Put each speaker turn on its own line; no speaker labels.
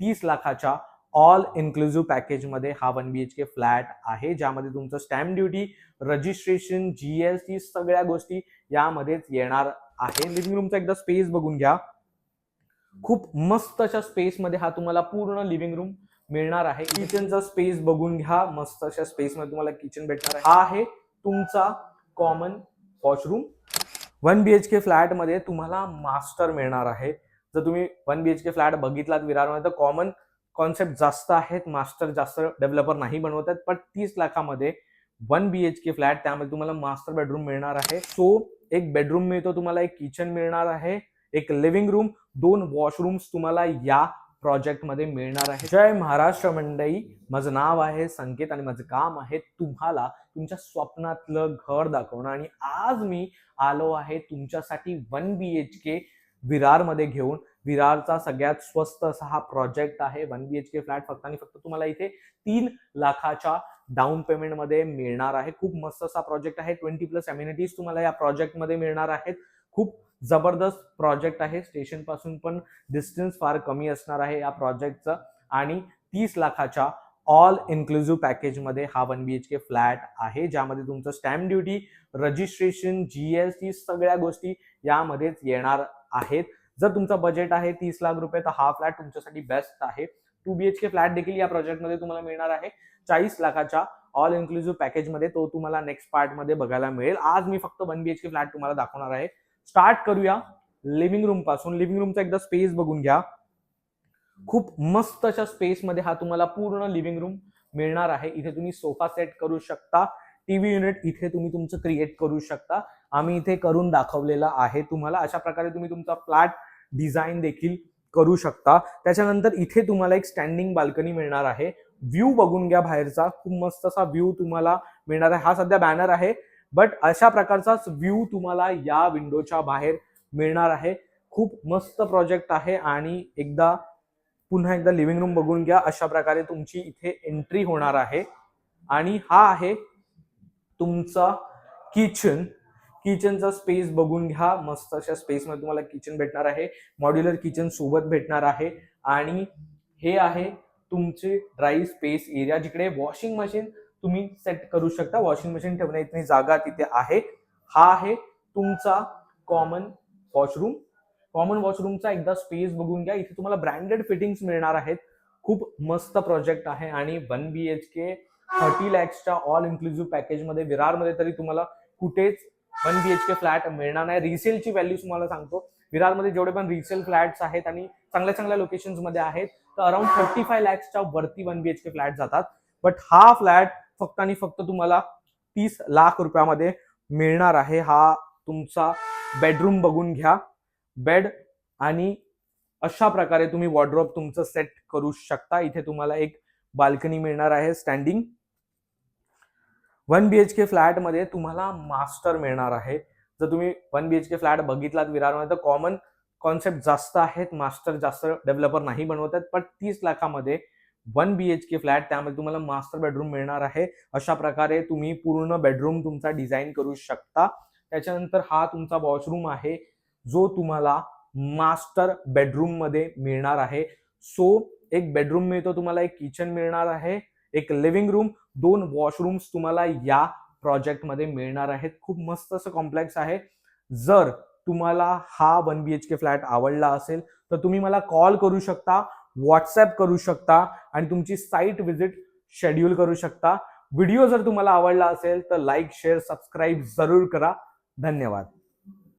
तीस लाखाच्या all inclusive पॅकेजमध्ये हा one B H K flat आहे ज्यामध्ये तुमचं स्टॅम्प ड्युटी रजिस्ट्रेशन जीएसटी सगळ्या गोष्टी यामध्येच येणार आहे. लिव्हिंग रूमचा एकदा स्पेस बघून घ्या. खूप मस्त अशा स्पेसमध्ये हा तुम्हाला पूर्ण लिव्हिंग रूम मिळणार आहे. किचनचा स्पेस बघून घ्या. मस्त अशा स्पेसमध्ये तुम्हाला किचन भेटणार आहे. हा आहे तुमचा common washroom one B H K फ्लॅटमध्ये तुम्हाला मास्टर मिळणार आहे. जर तुम्ही one B H K flat बघितलात विरारमध्ये तर कॉमन कॉन्सेप्ट जास्त आहेत. मास्टर जास्त डेव्हलपर नाही बनवत आहेत. पण तीस लाखामध्ये one B H K flat त्यामध्ये तुम्हाला मास्टर बेडरूम मिळणार आहे. सो एक बेडरूम मिळतो तुम्हाला एक किचन मिळणार आहे. एक लिव्हिंग रूम दोन वॉशरूम्स तुम्हाला या प्रोजेक्टमध्ये मिळणार आहे. जय महाराष्ट्र मंडई माझं नाव आहे संकेत आणि माझं काम आहे तुम्हाला तुमच्या स्वप्नातलं घर दाखवणं. आणि आज मी आलो आहे तुमच्यासाठी वन बी एच के विरारमध्ये घेऊन. विरारचा सगळ्यात स्वस्त असा हा प्रोजेक्ट आहे. One B H K flat फक्त आणि फक्त तुम्हाला इथे तीन लाखाच्या डाऊन पेमेंटमध्ये मिळणार आहे. खूप मस्त असा प्रोजेक्ट आहे. ट्वेंटी प्लस अम्युनिटीज तुम्हाला या प्रोजेक्टमध्ये मिळणार आहेत. खूप जबरदस्त प्रोजेक्ट आहे. स्टेशनपासून पण डिस्टन्स फार कमी असणार आहे या प्रोजेक्टचं आणि तीस लाखाच्या ऑल इन्क्लुझिव्ह पॅकेजमध्ये हा one B H K flat आहे. ज्यामध्ये तुमचं stamp duty registration G S T सगळ्या गोष्टी यामध्येच येणार आहेत. जर तुमचं बजेट आहे तीस लाख रुपये तर हा फ्लॅट तुमच्यासाठी बेस्ट आहे. Two B H K flat देखील या प्रोजेक्टमध्ये तुम्हाला मिळणार आहे. चाळीस लाखाच्या ऑल इन्क्लुझिव्ह पॅकेजमध्ये तो तुम्हाला नेक्स्ट पार्टमध्ये बघायला मिळेल. आज मी फक्त one B H K flat तुम्हाला दाखवणार आहे. स्टार्ट करूया लिव्हिंग रूमपासून. लिव्हिंग रूमचा एकदा स्पेस बघून घ्या. खूप मस्त अशा स्पेसमध्ये हा तुम्हाला पूर्ण लिव्हिंग रूम मिळणार आहे. इथे तुम्ही सोफा सेट करू शकता. टीव्ही युनिट इथे तुम्ही तुमचं क्रिएट करू शकता. आम्ही इथे करून दाखवलेला आहे. तुम्हाला अशा प्रकारे तुम्ही तुमचा फ्लॅट डिझाईन देखील करू शकता. त्याच्यानंतर इथे तुम्हाला एक स्टँडिंग बाल्कनी मिळणार आहे. व्ह्यू बघून घ्या बाहेरचा. खूप मस्त असा व्ह्यू तुम्हाला मिळणार आहे. हा सध्या बॅनर आहे. बट अशा प्रकारचाच व्ह्यू तुम्हाला या विंडोच्या बाहेर मिळणार आहे. खूप मस्त प्रोजेक्ट आहे आणि एकदा पुन्हा एकदा लिव्हिंग रूम बघून घ्या. अशा प्रकारे तुमची इथे एंट्री होणार आहे. आणि हा आहे तुमचा किचन किचनचा स्पेस बघून घ्या. मस्त अशा स्पेसमध्ये तुम्हाला किचन भेटणार आहे. मॉड्युलर किचन सोबत भेटणार आहे. आणि हे आहे तुमचे ड्राई स्पेस एरिया जिकडे वॉशिंग मशीन तुम्ही सेट करू शकता. वॉशिंग मशीन ठेवण्या इतकी जागा तिथे आहे. हा आहे तुमचा कॉमन वॉशरूम कॉमन वॉशरूमचा एकदा स्पेस बघून घ्या. इथे तुम्हाला ब्रँडेड फिटिंग्स मिळणार आहेत. खूप मस्त प्रोजेक्ट आहे. आणि one B H K thirty लॅक्सच्या all inclusive पॅकेजमध्ये विरारमध्ये तरी तुम्हाला कुठेच one B H K flat मिळणार नाही. रिसेलची व्हॅल्यू तुम्हाला सांगतो. विरारमध्ये जेवढे पण रिसेल फ्लॅट्स आहेत आणि चांगल्या चांगल्या लोकेशन्समध्ये आहेत तर अराउंड थर्टी फाय लॅक्सच्या वरती one B H K flat जातात. बट हा फ्लॅट फक्त आणि फक्त तुम्हाला तीस लाख रुपयामध्ये मिळणार आहे. हा तुमचा बेडरूम बघून घ्या. बेड आणि अशा प्रकारे तुम्ही वॉर्ड्रॉप तुमचं सेट करू शकता. इथे तुम्हाला एक बाल्कनी मिळणार आहे. Standing one B H K फ्लॅटमध्ये तुम्हाला मास्टर मिळणार आहे. जर तुम्ही one B H K flat बघितलात विरारमध्ये तर कॉमन कॉन्सेप्ट जास्त आहेत. मास्टर जास्त डेव्हलपर नाही बनवत आहेत. पण तीस लाखामध्ये one B H K flat त्यामध्ये तुम्हाला मास्टर बेडरूम मिळणार आहे. अशा प्रकारे तुम्ही पूर्ण बेडरूम तुमचा डिझाईन करू शकता. त्याच्यानंतर हा तुमचा वॉशरूम आहे जो तुम्हाला मास्टर बेडरूममध्ये मिळणार आहे. सो एक बेडरूम मिळतो तुम्हाला एक किचन मिळणार आहे. एक लिव्हिंग रूम दोन वॉशरूम्स तुम्हाला या प्रोजेक्टमध्ये मिळणार आहेत. खूप मस्त असं कॉम्प्लेक्स आहे. जर तुम्हाला हा one B H K flat आवडला असेल तर तुम्ही मला कॉल करू शकता व्हॉट्सॲप करू शकता आणि तुमची साईट व्हिजिट शेड्यूल करू शकता. व्हिडिओ जर तुम्हाला आवडला असेल तर लाईक शेअर सबस्क्राईब जरूर करा. धन्यवाद.